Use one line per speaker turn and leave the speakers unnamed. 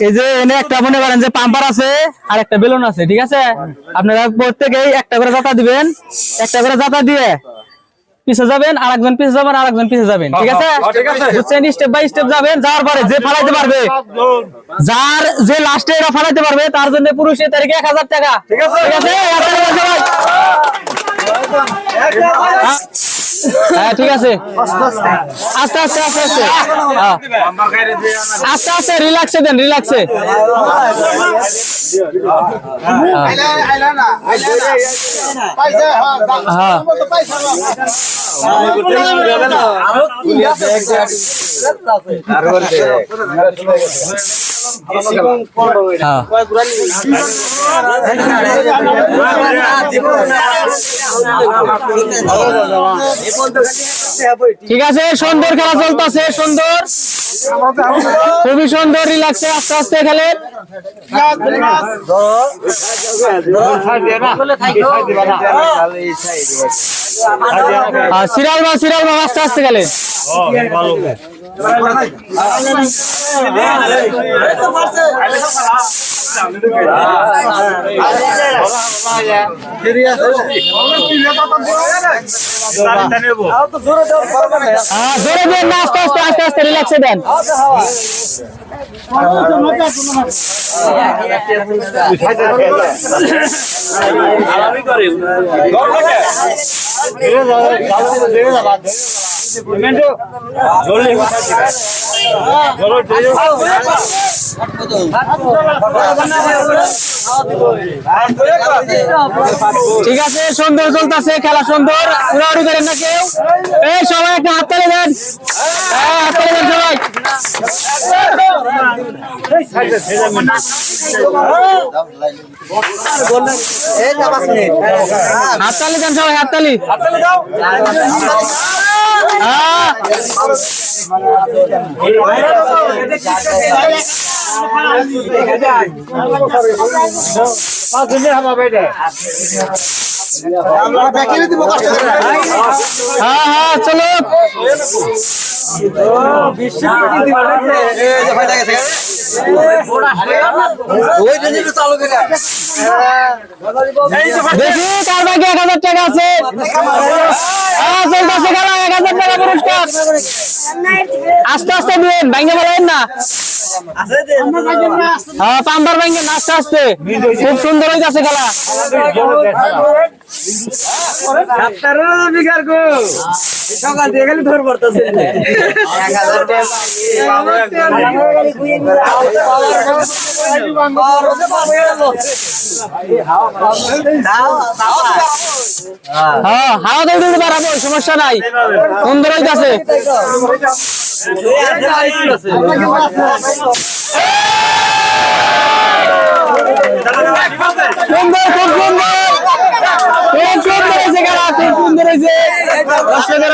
এই যে এনে একটা মনে করেন যে পাম্পার আছে আর একটা বেলুন আছে ঠিক আছে? আপনারা প্রত্যেকেই একটা করে জাতা দিবেন একটা করে জাতা দিয়ে পিছে যাবেন আর একজন পিছে যাবেন আর একজন পিছে যাবেন ঠিক আছে? বুঝছেন? স্টেপ বাই স্টেপ যাবেন যাওয়ার পরে যে ফালাইতে পারবে যার যে লাস্টে এরা ফালাইতে পারবে তার জন্য পুরুষের তারিখে এক হাজার টাকা ঠিক আছে। ঠিক আছে এক হাজার টাকা সবাই। হ্যাঁ ঠিক আছে? আস্তে আস্তে। আস্তে আস্তে হ্যাঁ। আস্তে। আস্তে রিল্যাক্সে দেন রিল্যাক্সে হ্যাঁ হ্যাঁ ঠিক আছে, সুন্দর খেলা চলতেছে, সুন্দর। খুবই সুন্দর রিল্যাক্সে আস্তে আস্তে খেলেন আর সিরিয়াল বা সিরিয়াল বা আস্তে আস্তে খেলেন হ্যাঁ জোরে দেন না আস্তে আস্তে আস্তে আস্তে রিল্যাক্সে দেন। ঠিক আছে সুন্দর চলতেছে খেলা সুন্দর। উড়াউড়ি করেন না কেউ? এই সবাই একটা হাত তালে দেন। হ্যাঁ, হাত তালে দেন সবাই। হাত তালি দেন সবাই হাত তালি। হ্যাঁ। হ্যাঁ হ্যাঁ চলো দেখি হাজার টাকা আছে। হ্যাঁ এক হাজার টাকা আস্তে আস্তে দিন ভাঙ্গে বলেন না। হ্যাঁ পাম্বার ভাঙ্গে না আস্তে আস্তে। খুব সুন্দর হইতাছে খেলা।
সকাল দিয়ে গেলে ধর পড়তেছে।
হ্যাঁ হাওয়া সমস্যা নাই। সুন্দর হইতাছে। সুন্দর খুব সুন্দর খুব সুন্দর হয়েছে খেলা খুব সুন্দর হয়েছে দর্শকের